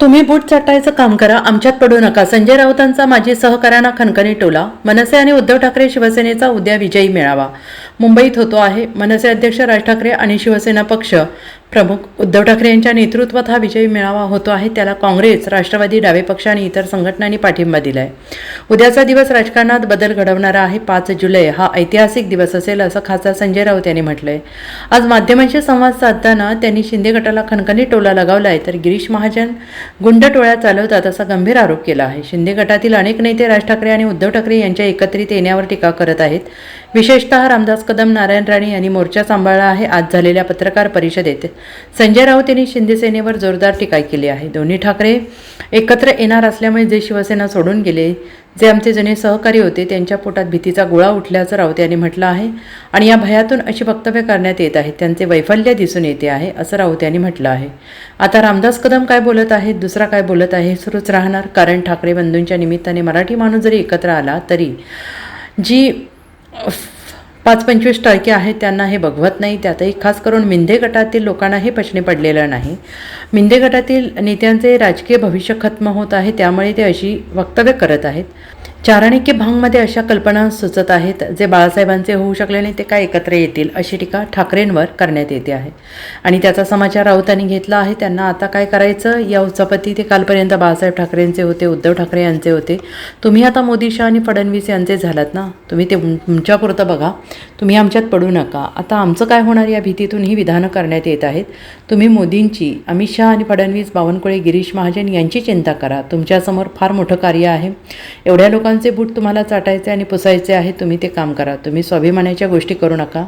तुम्ही बूट चाटायचं काम करा आमच्यात पडू नका. संजय राऊतांचा माजी सहकाऱ्यांना खणखणी टोला मनसे आणि उद्धव ठाकरे शिवसेनेचा उद्या विजयी मेळावा. मुंबईत होतो आहे. मनसे अध्यक्ष राज ठाकरे आणि शिवसेना पक्ष. प्रमुख उद्धव ठाकरे यांच्या नेतृत्वात हा विजयी मेळावा होतो आहे त्याला काँग्रेस राष्ट्रवादी डावे पक्ष आणि इतर संघटनांनी पाठिंबा दिलाय. उद्याचा दिवस राजकारणात बदल घडवणारा आहे पाच जुलै हा ऐतिहासिक दिवस असेल असं खासदार संजय राऊत यांनी म्हटलंय. आज माध्यमांशी संवाद साधताना त्यांनी शिंदे गटाला खणखणी टोला लगावलाय तर गिरीश महाजन गुंड टोळ्या चालवतात असा गंभीर आरोप केला आहे. शिंदे गटातील अनेक नेते राज ठाकरे आणि उद्धव ठाकरे यांच्या एकत्रित येण्यावर टीका करत आहेत. विशेषतः रामदास कदम नारायण राणे यांनी मोर्चा सांभाळला आहे. आज झालेल्या पत्रकार परिषदेत संजय राऊत यांनी शिंदे सेनेवर जोरदार टीका केली आहे. दोन्ही ठाकरे एकत्र येणार असल्यामुळे जे शिवसेना सोडून गेले जे आमचे जुने सहकारी होते त्यांच्या पोटात भीतीचा गोळा उठल्याचं राऊत यांनी म्हटलं आहे आणि या भयातून अशी वक्तव्य करण्यात येत आहेत. त्यांचे वैफल्य दिसून येते आहे असं राऊत यांनी म्हटलं आहे. आता रामदास कदम काय बोलत आहेत दुसरा काय बोलत आहे सुरूच राहणार. कारण ठाकरे बंधूंच्या निमित्ताने मराठी माणूस जरी एकत्र आला तरी जी पाच पंचवीस टक्के आहेत त्यांना हे बघवत नाही. त्यातही खास करून मिंदे गटातील लोकांना हे पचने पडलेलं नाही. मिंधे गटातील नेत्यांचे राजकीय भविष्य खत्म होत आहे त्यामुळे ते अशी वक्तव्य करत आहेत. चारणक्य भांगमध्ये अशा कल्पना सुचत आहेत जे बाळासाहेबांचे होऊ शकले नाही ते काय एकत्र येतील अशी टीका ठाकरेंवर करण्यात येते आहे. आणि त्याचा समाचार राऊतांनी घेतला आहे त्यांना आता काय करायचं? या उत्सपती ते कालपर्यंत बाळासाहेब ठाकरेंचे होते उद्धव ठाकरे यांचे होते. तुम्ही आता मोदी शहा आणि फडणवीस यांचे झालात ना? तुम्ही ते तुमच्यापुरतं बघा. तुम्ही आमच्यात पडू नका. आता आमचं काय होणार या भीतीतून? ही विधानं करण्यात येत आहेत. तुम्ही मोदींची अमित शहा आणि फडणवीस बावनकुळे गिरीश महाजन यांची चिंता करा. तुमच्यासमोर फार मोठं कार्य आहे. एवढ्या लोकांचे बूट तुम्हाला चाटायचे आणि पुसायचे आहे तुम्ही ते काम करा. तुम्ही स्वाभिमानाच्या गोष्टी करू नका.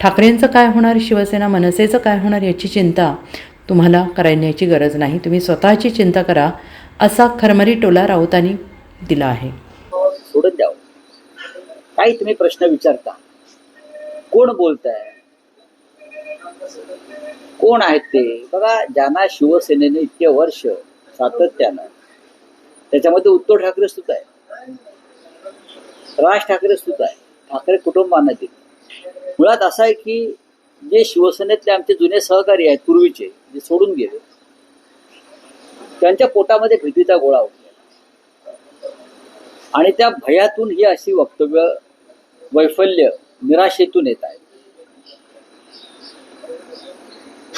ठाकरेंचं काय होणार? शिवसेना मनसेचं काय होणार याची चिंता तुम्हाला करण्याची गरज नाही. तुम्ही स्वतःची चिंता करा असा खरमरी टोला राऊतांनी दिला आहे. सोडून द्यावं हो. काही तुम्ही प्रश्न विचारता. कोण बोलताय? कोण आहेत ते? बघा ज्यांना शिवसेनेने इतके वर्ष सातत्यानं त्याच्यामध्ये उद्धव ठाकरे सुद्धा आहे राज ठाकरे सुद्धा आहे. ठाकरे कुटुंबांना मुळात असं आहे की जे शिवसेनेतले आमचे जुने सहकारी आहेत पूर्वीचे जे सोडून गेले त्यांच्या पोटामध्ये भीतीचा गोळा होता आणि त्या भयातून ही अशी वक्तव्य वैफल्य निराशेतून येत आहेत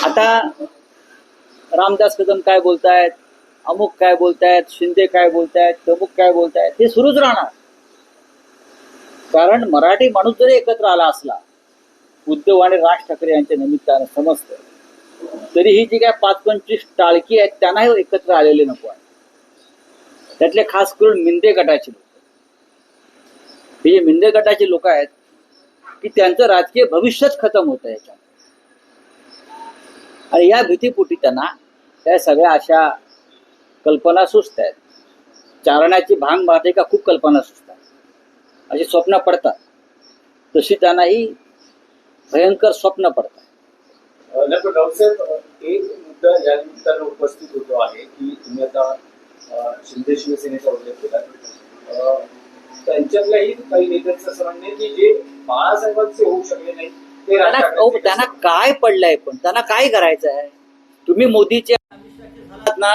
आता रामदास कदम काय बोलतायत अमुक काय बोलतायत शिंदे काय बोलतायत तमुक काय बोलतायत हे सुरूच राहणार. कारण मराठी माणूस जरी एकत्र आला असला उद्धव आणि राज ठाकरे यांच्या निमित्तानं समजतं तरी ही जी काय पाच पंचवीस टाळकी आहेत त्यांनाही एकत्र आलेले नको आहे. त्यातले खास करून मिंदे गटाचे लोक. हे जे मिंदे गटाचे लोक आहेत की त्यांचं राजकीय भविष्यच खतम होतं याच्यात. आणि या भीतीपोटी त्यांना त्या सगळ्या अशा कल्पना सुचत आहेत. चारण्याची भांग मारते का खूप कल्पना सुचतात अशी स्वप्न पडतात. तशी त्यांनाही भयंकर स्वप्न पडतात. एक मुद्दा या निमित्तानं उपस्थित होतो आहे की तुम्ही आता शिंदे शिवसेनेचा उल्लेख केला. त्यांच्यातल्याही काही नेत्यांचं असं म्हणणं की जे बाळासाहेबांचे होऊ शकले नाही ते त्यांना काय पडलंय पण? त्यांना काय करायचं आहे? तुम्ही मोदीचे झालात ना?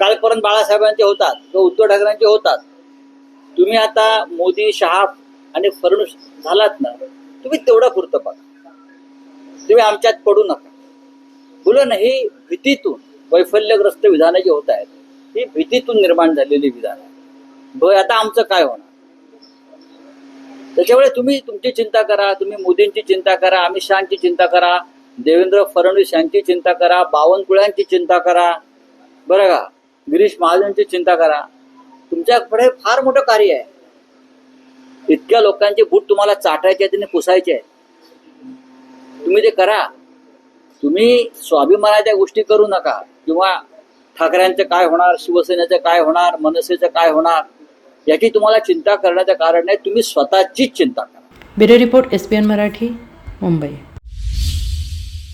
कालपर्यंत बाळासाहेबांचे होतात किंवा उद्धव ठाकरेंचे होतात. तुम्ही आता मोदी शहा आणि फडणवीस झालात ना तुम्ही तेवढं पुरतं बघा. तुम्ही आमच्यात पडू नका. मुलं ही भीतीतून वैफल्यग्रस्त विधानं जी होत आहेत ही भीतीतून निर्माण झालेली विधान आहे. भय आता आमचं काय होणार? त्याच्यामुळे तुम्ही तुमची चिंता करा तुम्ही मोदींची चिंता करा अमित शहाची चिंता करा देवेंद्र फडणवीस यांची चिंता करा बावनकुळ्यांची चिंता करा. बरं का? गिरीश महाजनची चिंता करा. तुमच्याकडे फार मोठं कार्य आहे. इतक्या लोकांचे बूट तुम्हाला चाटायचे आहेत आणि पुसायचे आहेत तुम्ही ते करा. तुम्ही स्वाभिमानाच्या गोष्टी करू नका. किंवा ठाकऱ्यांचं काय होणार शिवसेनेचं काय होणार मनसेचं काय होणार याची तुम्हाला चिंता करण्याचं कारण नाही. तुम्ही स्वतःचीच चिंता करा. Bureau report S P N Marathi Mumbai.